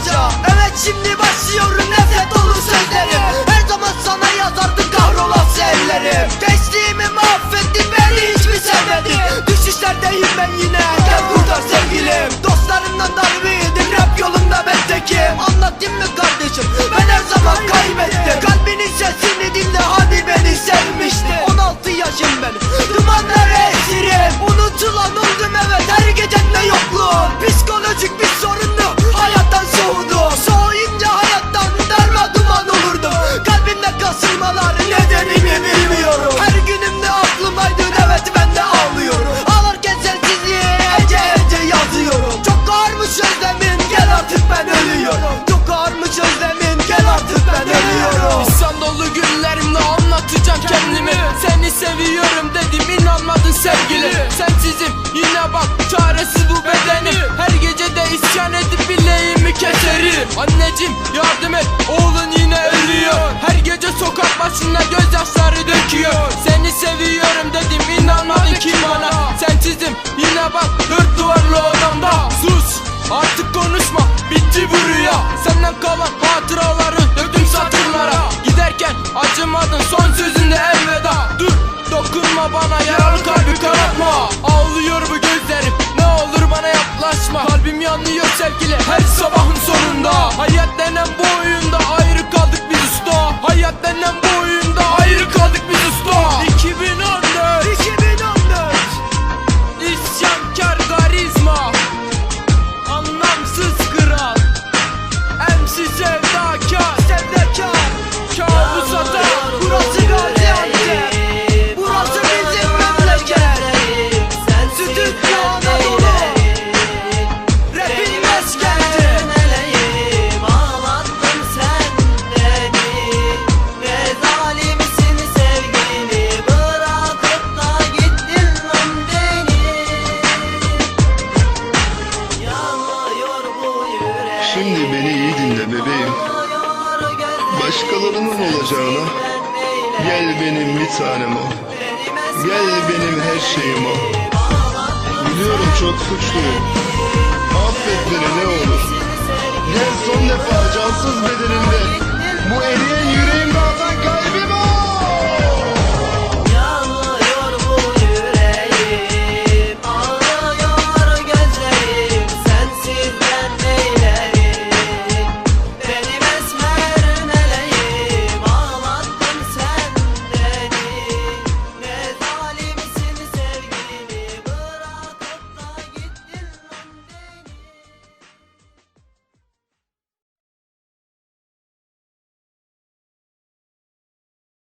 başa Evet şimdi başlıyorum nefret dolu sözlerim. Her zaman sana yazardım kahrolası ellerim Gençliğimi mahvettin beni hiç mi sevmedin Düşüşlerdeyim ben yine gel kurtar sevgilim. Dostlarımdan darbe rap yolunda ben tekim. Anlatayım mı kardeşim? Ben her zaman kaybettim. Kalbinin sesini dinle hani beni sevmişti. 16 yaşım benim dumanlara esirim. Unutulan oldum evet her gecemde yokluğum. Psikolojik bir sorunlu ölüyorum Çok ağırmış özlemin gel artık ben ölüyorum. İsyan dolu günlerimle anlatacağım kendimi. Seni seviyorum dedim inanmadın sevgili Sensizim yine bak çaresiz bu bedenim Her gece de isyan edip bileğimi keserim. Anneciğim yardım et oğlun yine ölüyor. Her gece sokak başında gözyaşları döküyor. Seni seviyorum dedim inanmadın ki bana. Sensizim yine bak dört duvarlı odamda. Sus artık konuşma bitti bu rüya. Senden kalan hatıraları döktüm satırlara. Giderken acımadın son sözünde elveda. Dur dokunma bana yaralı kalbi kanatma Ağlıyor bu gözlerim ne olur bana yaklaşma. Kalbim yanıyor sevgili her sabahın sonunda. Hayat denen bu oyunda Şimdi beni iyi dinle bebeğim. Başkalarının olacağına gel benim bir tanem ol. Gel benim her şeyim ol. Biliyorum çok suçluyum.